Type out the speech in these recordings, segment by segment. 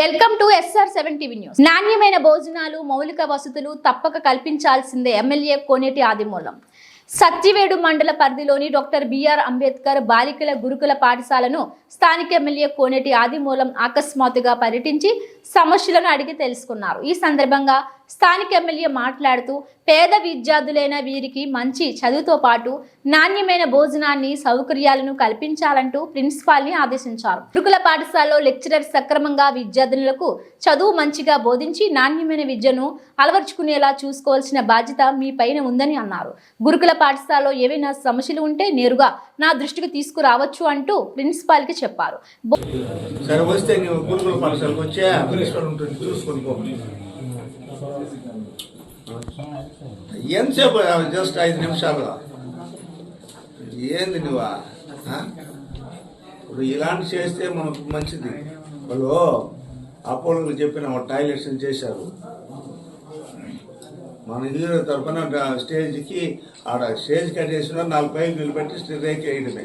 Welcome to SR seven TV news. నాణ్యమైన భోజనాలు మౌలిక వసతులు తప్పక కల్పించాల్సిందే ఎమ్మెల్యే కోనేటి ఆదిమూలం. సత్యవేడు మండల పరిధిలోని డాక్టర్ బిఆర్ అంబేద్కర్ బాలికల గురుకుల పాఠశాలను స్థానిక ఎమ్మెల్యే కోనేటి ఆదిమూలం అకస్మాత్తుగా పర్యటించి సమస్యలను అడిగి తెలుసుకున్నారు. ఈ సందర్భంగా స్థానిక ఎమ్మెల్యే మాట్లాడుతూ పేద విద్యార్థులైన వీరికి మంచి చదువుతో పాటు నాణ్యమైన భోజనాన్ని సౌకర్యాలను కల్పించాలంటూ ప్రిన్సిపాల్ని ఆదేశించారు. గురుకుల పాఠశాలలో లెక్చరర్ సక్రమంగా విద్యార్థినులకు చదువు మంచిగా బోధించి నాణ్యమైన విద్యను అలవర్చుకునేలా చూసుకోవాల్సిన బాధ్యత మీ పైన ఉందని అన్నారు. గురుకుల పాఠశాలలో ఏవైనా సమస్యలు ఉంటే నేరుగా నా దృష్టికి తీసుకురావచ్చు అంటూ ప్రిన్సిపాల్కి చెప్పారు. గురుకుల పాఠశాలకు వచ్చే. ఉంటుంది చూసుకొని ఎంతసేపు జస్ట్ ఐదు నిమిషాలు ఏంది నువ్వా? ఇప్పుడు ఇలాంటి చేస్తే మనకు మంచిది. వాళ్ళు అపోలో చెప్పిన టాయిలెట్స్ చేశారు. మన హీరో తరఫున స్టేజ్కి ఆడ స్టేజ్ కట్టేసిన నాలుగు పైకి నిలబెట్టి రేక్ వేయడమే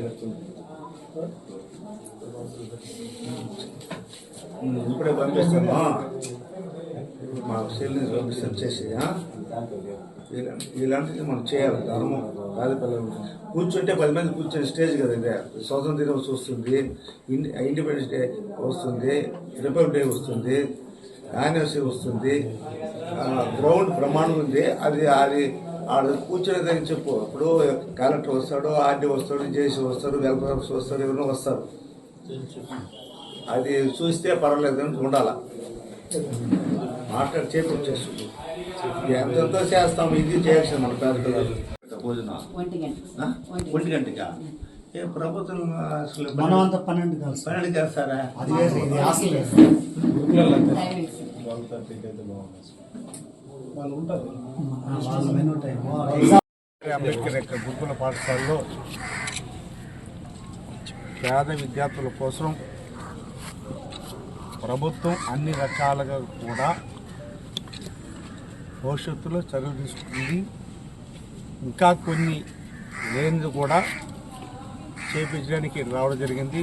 ఇప్పుడే పంపిస్తాను. మా సెల్ని పంపిస్తాను చేసి ఇలాంటిది మనం చేయాలి ధర్మం. కాదు కూర్చుంటే పది మంది కూర్చొని స్టేజ్ కదా ఇదే. స్వతంత్ర దినోత్సవం వస్తుంది ఇండిపెండెన్స్ డే వస్తుంది రిపబ్లిక్ డే వస్తుంది యానివర్సరీ వస్తుంది. గ్రౌండ్ ప్రమాణం ఉంది. అది అది ఆడ కూర్చునేదని చెప్పు. ఇప్పుడు కలెక్టర్ వస్తాడు ఆర్డీ వస్తాడు జేసీ వస్తాడు వెల్ఫేర్ వస్తాడు ఎవరైనా వస్తారు. అది చూస్తే పర్వాలేదు అని ఉండాల? మాట్లాడి చేపించేస్తుంది. ఎంతెంతో చేస్తాం. ఇది చేయాల్సింది మన పేద పిల్లలు భోజనం. ఒంటి గంటగా ఏ ప్రభుత్వం అసలు మనం అంతా పన్నెండు కాదు సార్. పన్నెండు అది వాళ్ళ మెనూ టైం ఎగ్జామ్ అంబేద్కర్ యొక్క గురుకుల పాఠశాలలో పేద విద్యార్థుల కోసం ప్రభుత్వం అన్ని రకాలుగా కూడా భవిష్యత్తులో చర్యలు తీసుకుంది ఇంకా కొన్ని లేనిది కూడా చేయించడానికి రావడం జరిగింది.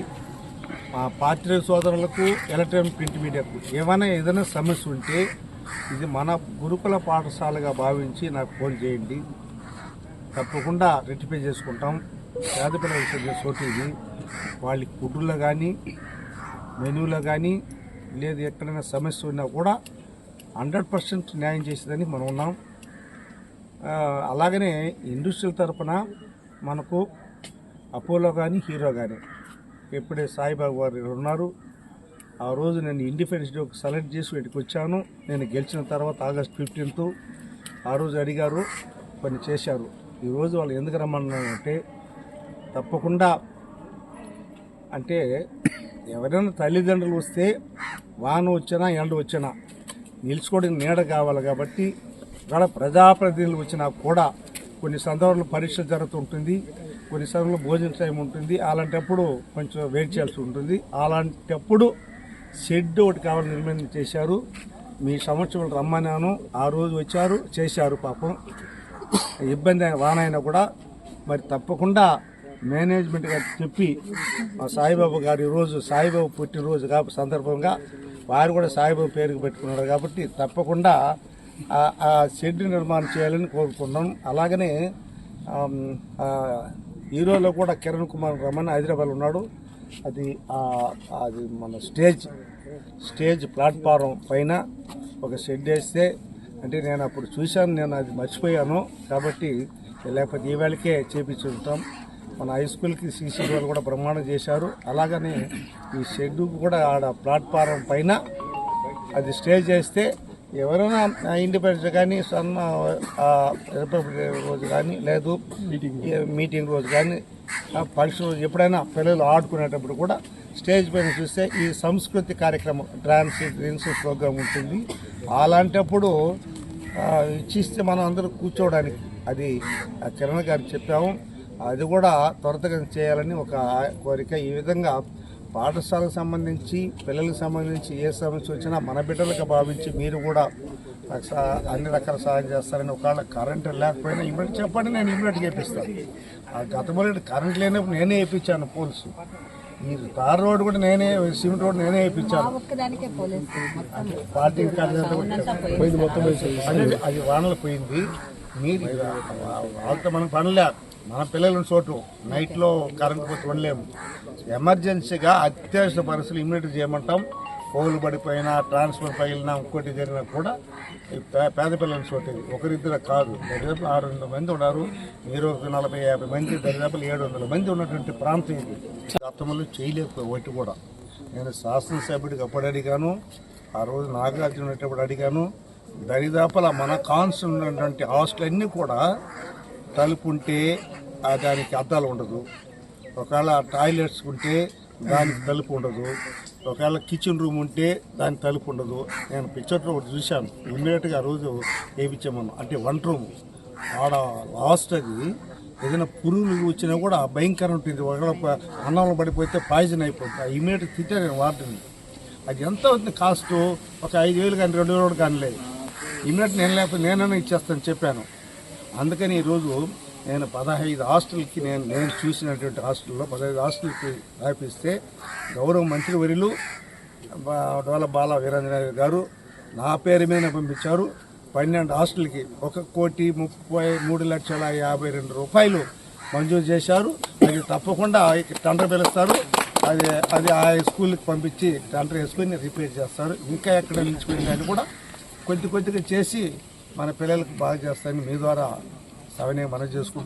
మా పాత్రిక సోదరులకు ఎలక్ట్రానిక్ ప్రింట్ మీడియాకు ఏమైనా ఏదైనా సమస్య ఉంటే ఇది మన గురుకుల పాఠశాలగా భావించి నాకు ఫోన్ చేయండి. తప్పకుండా రెట్టిఫై చేసుకుంటాం. పేద పిల్లలకు చదివే చోటు ఇది వాళ్ళకి ఫుడ్లో కానీ మెనూలో కానీ లేదు ఎక్కడైనా సమస్య ఉన్నా కూడా హండ్రెడ్ పర్సెంట్ న్యాయం చేసేదని మనం ఉన్నాం. అలాగనే ఇండస్ట్రియల్ తరపున మనకు అపోలో కానీ హీరో కానీ ఇప్పుడే సాయిబాబు గారు ఉన్నారు. ఆ రోజు నేను ఇండిపెండెన్స్ డే సెలెక్ట్ చేసి వీటికి వచ్చాను. నేను గెలిచిన తర్వాత ఆగస్ట్ ఫిఫ్టీన్త్ ఆ రోజు అడిగారు కొన్ని చేశారు. ఈరోజు వాళ్ళు ఎందుకు రమ్మన్నారంటే తప్పకుండా అంటే ఎవరైనా తల్లిదండ్రులు వస్తే వాన వచ్చినా ఎండ వచ్చినా నిలుచుకోవడానికి నీడ కావాలి కాబట్టి ఇక్కడ ప్రజాప్రతినిధులు వచ్చినా కూడా కొన్ని సందర్భాలు పరీక్ష జరుగుతుంటుంది కొన్ని సందర్భంలో భోజన టైం ఉంటుంది. అలాంటప్పుడు కొంచెం వెయిట్ చేయాల్సి ఉంటుంది. అలాంటప్పుడు షెడ్ ఒకటి కావాలని నిర్మాణం చేశారు. మీ సంవత్సరం రమ్మన్నాను. ఆ రోజు వచ్చారు చేశారు పాపం. ఇబ్బంది అయిన వాన అయినా కూడా మరి తప్పకుండా మేనేజ్మెంట్ గారు చెప్పి మా సాయిబాబా గారు ఈరోజు సాయిబాబా పుట్టినరోజు కాబట్టి సందర్భంగా వారు కూడా సాయిబాబు పేరుకు పెట్టుకున్నారు కాబట్టి తప్పకుండా ఆ- షెడ్ నిర్మాణం చేయాలని కోరుకున్నాం అలాగనే హీరోలో కూడా కిరణ్ కుమార్ రమణ హైదరాబాద్ ఉన్నాడు. అది అది మన స్టేజ్ స్టేజ్ ప్లాట్ఫారం పైన ఒక షెడ్ వేస్తే అంటే నేను అప్పుడు చూశాను నేను అది మర్చిపోయాను. కాబట్టి లేకపోతే ఈవేళకే వేళకే చేపించుంటాం మన హై స్కూల్కి సీసీ రోడ్ కూడా బ్రహ్మాండం చేశారు. అలాగనే ఈ షెడ్ కూడా ఆడ ప్లాట్ఫారం పైన అది స్టేజ్ చేస్తే ఎవరైనా ఇండిపెండెన్స్ కానీ సన్న రిపబ్లిక్ రోజు కానీ లేదు మీటింగ్ రోజు కానీ ఫంక్షన్ రోజు ఎప్పుడైనా పిల్లలు ఆడుకునేటప్పుడు కూడా స్టేజ్ పైన చూస్తే ఈ సంస్కృతి కార్యక్రమం డ్యాన్స్ డ్రిన్స్ ప్రోగ్రామ్ ఉంటుంది. అలాంటప్పుడు ఇచ్చిస్తే మనం అందరూ కూర్చోవడానికి అది కిరణ్ గారికి చెప్పాము. అది కూడా త్వరతగా చేయాలని ఒక కోరిక. ఈ విధంగా పాఠశాలకు సంబంధించి పిల్లలకు సంబంధించి ఏ సమస్య వచ్చినా మన బిడ్డలుగా భావించి మీరు కూడా అన్ని రకాల సహాయం చేస్తారని ఒకవేళ కరెంట్ లేకపోయినా ఇమ్మీడియట్ చెప్పండి నేను ఇమ్మీడియట్ చేపిస్తాను. ఆ గతంలో కరెంట్ లేనప్పుడు నేనే వేయించాను పోల్స్. ఈ తార్ రోడ్ కూడా నేనే సిమెంట్ రోడ్ నేనే వేయించాను పార్టీ కార్యకర్త పోయింది మొత్తం అది అది వానలు పోయింది. మీరు వాళ్ళతో మనకు పనిలే. మన పిల్లలు చోటు. నైట్లో కరెంట్ పోతే ఉండలేము. ఎమర్జెన్సీగా అత్యవసర పరిస్థితులు ఇమ్మీడియట్ చేయమంటాం. పోలు పడిపోయినా ట్రాన్స్ఫర్ పగిలినా ఇంకోటి జరిగినా కూడా పేద పిల్లల చోటు. ఒకరిద్దరు కాదు. దరిదాపు ఆరు వందల మంది ఉన్నారు. మీరు ఒక నలభై యాభై మంది దరిదాపులు ఏడు వందల మంది ఉన్నటువంటి ప్రాంతం ఇది. గతంలో చేయలేకపోయి ఒకటి కూడా. నేను శాసనసభ్యుడికి అప్పుడు అడిగాను. ఆ రోజు నాగార్జున అడిగాను. దరిదాపుల మన కాన్స్ ఉన్నటువంటి హాస్టల్ అన్నీ కూడా తలుపు ఉంటే దానికి అద్దాలు ఉండదు. ఒకవేళ టాయిలెట్స్ ఉంటే దానికి తలుపు ఉండదు. ఒకవేళ కిచెన్ రూమ్ ఉంటే దానికి తలుపు ఉండదు. నేను పిక్చర్లో ఒకటి చూశాను. ఇమ్మీడియట్గా ఆ రోజు వేయించామను అంటే వంట రూమ్ ఆడ లాస్ట్ అది. ఏదైనా పురుగులు వచ్చినా కూడా భయంకరం ఉంటుంది. ఒకవేళ అన్నంలో పడిపోతే పాయిజన్ అయిపోతుంది. ఇమ్మీడియట్గా తింటే నేను వాటిని అది ఎంత అవుతుంది కాస్ట్ ఒక ఐదు వేలు కానీ రెండు వేలు కూడా కానిలేదు. ఇమ్మీడియట్ నేను లేకపోతే నేనైనా ఇచ్చేస్తాను చెప్పాను. అందుకని ఈరోజు నేను పదహైదు హాస్టల్కి నేను నేను చూసినటువంటి హాస్టల్లో పదహైదు హాస్టల్కి రాపిస్తే గౌరవ మంత్రివర్యులు బా- డోల బాల వీరేంద్ర గారు నా పేరు మీద పంపించారు. పన్నెండు హాస్టల్కి ఒక కోటి ముప్పై మూడు లక్షల యాభై రెండు రూపాయలు మంజూరు చేశారు. అది తప్పకుండా టెండర్ పిలుస్తారు. అది అది ఆ స్కూల్కి పంపించి టెండర్ వేసుకొని రిపేర్ చేస్తారు. ఇంకా ఎక్కడ నిలిచిపోయింది అని కూడా కొద్ది కొద్దిగా చేసి మన పిల్లలకు బాగా చేస్తాయని మీ ద్వారా సవనే మనం చేసుకుంటాం